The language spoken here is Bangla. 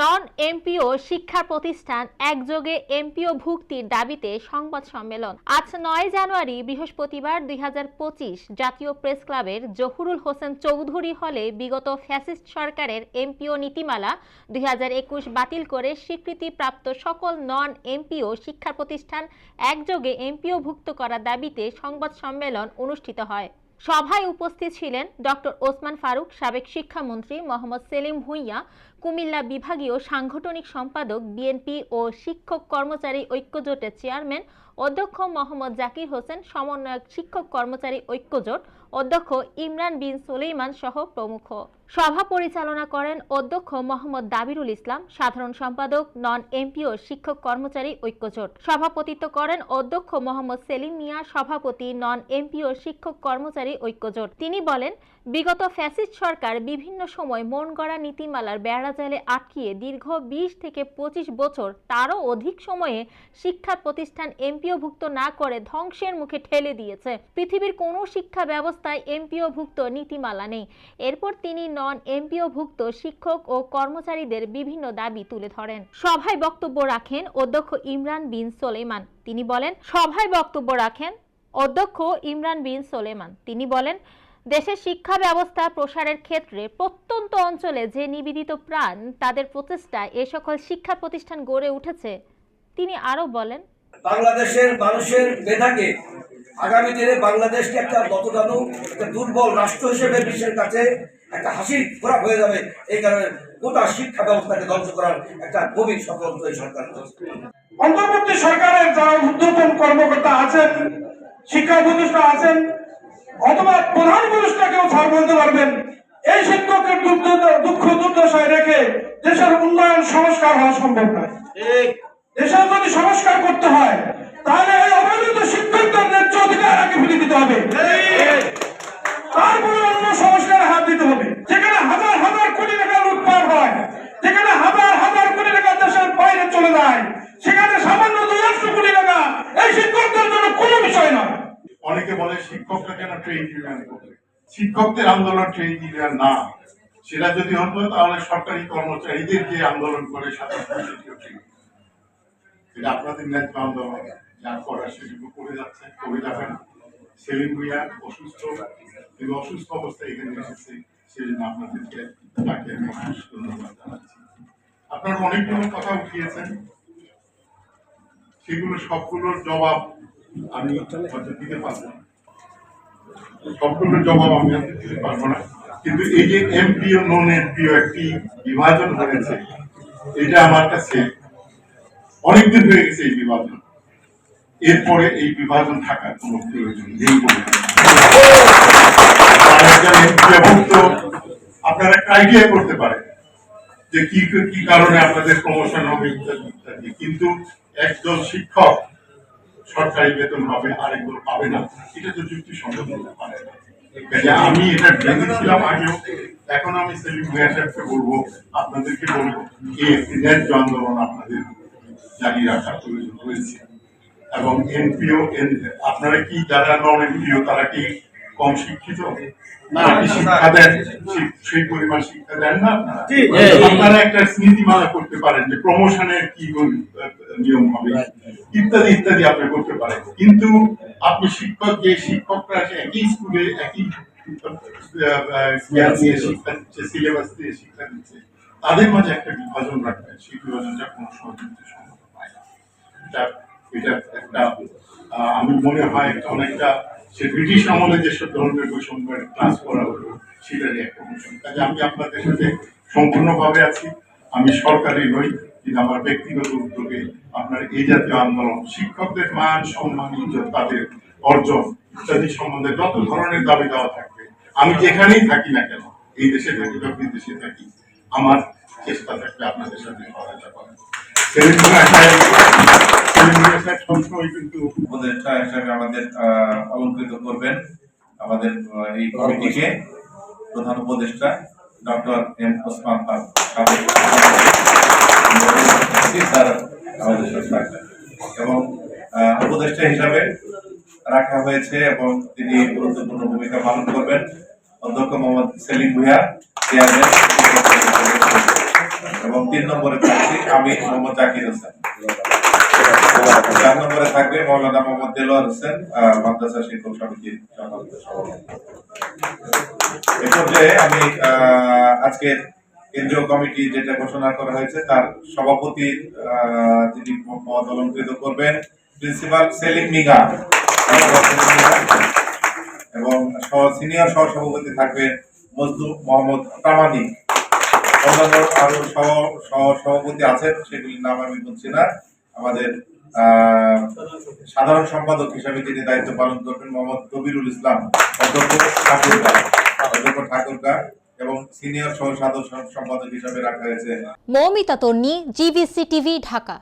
নন এমপিও শিক্ষা প্রতিষ্ঠান একযোগে এমপিও ভুক্তির দাবিতে সংবাদ সম্মেলন। আজ নয় জানুয়ারি, বৃহস্পতিবার দুই হাজার পঁচিশ, জাতীয় প্রেস ক্লাবের জহুরুল হোসেন চৌধুরী হলে বিগত ফ্যাসিস্ট সরকারের এমপিও নীতিমালা দুই হাজার একুশ বাতিল করে স্বীকৃতিপ্রাপ্ত সকল নন এমপিও শিক্ষা প্রতিষ্ঠান একযোগে এমপিও ভুক্ত করার দাবিতে সংবাদ সম্মেলন অনুষ্ঠিত হয়। সভায় উপস্থিত ছিলেন ডক্টর ওসমান ফারুক, সাবেক শিক্ষামন্ত্রী মোহাম্মদ সেলিম ভুঁইয়া কুমিল্লা বিভাগীয় সাংগঠনিক সম্পাদক, বিএনপি ও শিক্ষক কর্মচারী ঐক্যজোটের চেয়ারম্যান অধ্যক্ষ মোহাম্মদ জাকির হোসেন, সমন্বয়ক শিক্ষক কর্মচারী ঐক্যজোট অধ্যক্ষ ইমরান বিন সুলেইমান সহ প্রমুখ। সভা পরিচালনা করেন অধ্যক্ষ মোহাম্মদ দাবিরুল ইসলাম, সাধারণ সম্পাদক নন এমপিও শিক্ষক কর্মচারী ঐক্যজোট সভাপতিত্ব করেন অধ্যক্ষ মোহাম্মদ সেলিম মিয়া, সভাপতি নন এমপিও শিক্ষক কর্মচারী ঐক্যজোট তিনি বলেন, বিগত ফ্যাসিস্ট সরকার বিভিন্ন সময় মন গড়া নীতিমালার বেড়াজালে আটকিয়ে দীর্ঘ বিশ থেকে পঁচিশ বছর তারও অধিক সময়ে শিক্ষা প্রতিষ্ঠান এমপিওভুক্ত না করে ধ্বংসের মুখে ঠেলে দিয়েছে। পৃথিবীর কোনো শিক্ষা ব্যবস্থায় এমপিওভুক্ত নীতিমালা নেই। এরপর তিনি নন এমপিওভুক্ত শিক্ষক ও কর্মচারীদের বিভিন্ন দাবি তুলে ধরেন। সভায় বক্তব্য রাখেন অধ্যক্ষ ইমরান বিন সোলেমান। তিনি বলেন, সভায় বক্তব্য রাখেন অধ্যক্ষ ইমরান বিন সোলেমান। তিনি বলেন দেশের শিক্ষা ব্যবস্থা প্রসারের ক্ষেত্রে প্রত্যন্ত অঞ্চলে যে নিবেদিত প্রাণ তাদের প্রচেষ্টায় এ সকল শিক্ষা প্রতিষ্ঠান গড়ে উঠেছে তিনি আরও বলেন। বাংলাদেশের মানুষের মেধাকে আগামী দিনে বাংলাদেশকে একটা নতদানু একটা দুর্বল রাষ্ট্র হিসেবে বিশ্বের কাছে একটা হাসির খোরাক হয়ে যাবে। এই কারণে গোটা শিক্ষা ব্যবস্থাকে ধ্বংস করার একটা গভীর সফলতা এই সরকার অন্তর্বর্তী সরকারের যারা ঊর্ধ্বতন কর্মকর্তা আছেন শিক্ষা উপদেষ্টা আছেন অথবা প্রধান পুরুষটাকেও ছাড় বলতে পারবেন। এই শিক্ষকের দুঃখ দুর্দশায় রেখে দেশের উন্নয়ন সংস্কার হওয়া সম্ভব নয়। দেশের যদি সংস্কার করতে হয় তাহলে এই অবহেলিত শিক্ষকদের ন্যায্য অধিকার আগে ফিরে দিতে হবে। তারপরে অন্য সংস্কার হাত দিতে হবে। অনেকে বলে শিক্ষকরা কেন ট্রেড ইউনিয়ন করবে শিক্ষকদের আন্দোলন ট্রেড ইউনিয়ন না। সেটা যদি হতো তাহলে সরকারি কর্মচারীদের যে আন্দোলন করে এটা আপনাদের ন্যায্য আন্দোলন। করার সেগুলো করে যাচ্ছে, করে যাবেন সেলিম ভুইয়া অসুস্থ অসুস্থ অবস্থায় এখানে এসেছে। আপনাদেরকে তাকে ধন্যবাদ জানাচ্ছি। আপনারা অনেকগুলো কথা উঠিয়েছেন। সেগুলো সবগুলোর জবাব আমি দিতে পারব সবগুলোর জবাব আমি দিতে পারব না। কিন্তু এই যে নন একটি বিভাজন হয়েছে, এটা আমার কাছে অনেকদিন হয়ে গেছে এই বিভাজন। এরপরে এই বিভাজন থাকার কোনো প্রয়োজন নেই আপনারা আইডিয়া করতে যে কি কি কারণে আপনাদের প্রমোশন হবে ইত্যাদি ইত্যাদি। কিন্তু একজন শিক্ষক সরকারি বেতন পাবে আরেকজন পাবে না। এটা তো যুক্তিসঙ্গত হতে পারে না আমি এটা ভেবেছিলাম আগেও এখন আমি সেলিম ভুয়া সাহেবকে বলব আপনাদেরকে বলব এই একটি ন্যায্য আন্দোলন আপনাদের জারি রাখার প্রয়োজন রয়েছে। এবং এনপিও আপনারা কি যারা নন এনপিও তারা কি কম শিক্ষিত? না শিক্ষা দেন সেই পরিমাণ শিক্ষা দেন না? আপনারা? একটা নীতিমালা করতে পারেন যে প্রমোশনের কি নিয়ম হবে। ইত্যাদি ইত্যাদি আপনি করতে পারেন। কিন্তু আপনি শিক্ষক যে শিক্ষকরা আছে একই স্কুলে একই শিক্ষা দিচ্ছে সিলেবাস দিয়ে শিক্ষা দিচ্ছে তাদের মাঝে একটা বিভাজন রাখবেন সেই বিভাজনটা কোনো সহযোগিতা সম্ভব হয় না। এটা এটা একটা আমি মনে হয় একটা অনেকটা সে ব্রিটিশ আমলে যেসব ধরনের বৈষম্যের ক্লাস করা হলো সেটারই একটা অংশ। কাজে আমি আপনাদের সাথে সম্পূর্ণভাবে আছি। আমি সরকারি নই। কিন্তু আমার ব্যক্তিগত উদ্যোগে আপনার এই জাতীয় আন্দোলন, শিক্ষকদের মান, সম্মান, ইজ্জত, তাদের অর্জন ইত্যাদি সম্বন্ধে যত ধরনের দাবি দেওয়া থাকবে, আমি যেখানেই থাকি না কেন, এই দেশে থাকি বা বিদেশে থাকি, আমার চেষ্টা থাকবে আপনাদের সাথে সহায়তা হিসাবে আমাদের আমাদের এই কমিটিকে প্রধান উপদেষ্টা ডক্টর এম ওসমান ফারুক এবং আহ, উপদেষ্টা হিসাবে রাখা হয়েছে এবং তিনি গুরুত্বপূর্ণ ভূমিকা পালন করবেন। অধ্যক্ষ মোহাম্মদ সেলিম ভুইয়া চেয়ারম্যান এবং তিন নম্বরে থাকছি আমি মোহাম্মদ জাকির হোসেন। চার নম্বরে থাকবে মৌলানা মোহাম্মদ দেলোয়ার হোসেন মাদ্রাসা শিক্ষক সমিতির সভাপতি এ পর্যায়ে আমি আজকের কেন্দ্রীয় কমিটি যেটা ঘোষণা করা হয়েছে, তার সভাপতি যিনি পদ অলঙ্কৃত করবেন, প্রিন্সিপাল সেলিম মিগা। এবং সিনিয়র সহ সভাপতি থাকবেন মজদু মোহাম্মদ প্রামাণিক। অন্যান্য আরও সহ সহ সভাপতি আছেন, সেগুলির নাম আমি বলছি না। আমাদের সাধারণ সম্পাদক হিসাবে তিনি দায়িত্ব পালন করবেন, মোহাম্মদ কবিরুল ইসলাম, অধ্যক্ষ ঠাকুরগা। অধ্যক্ষ ঠাকুরগা। এবং সিনিয়র সহ সাধারণ সম্পাদক হিসেবে রাখা হয়েছে। Moumita Tonni GBC TV Dhaka.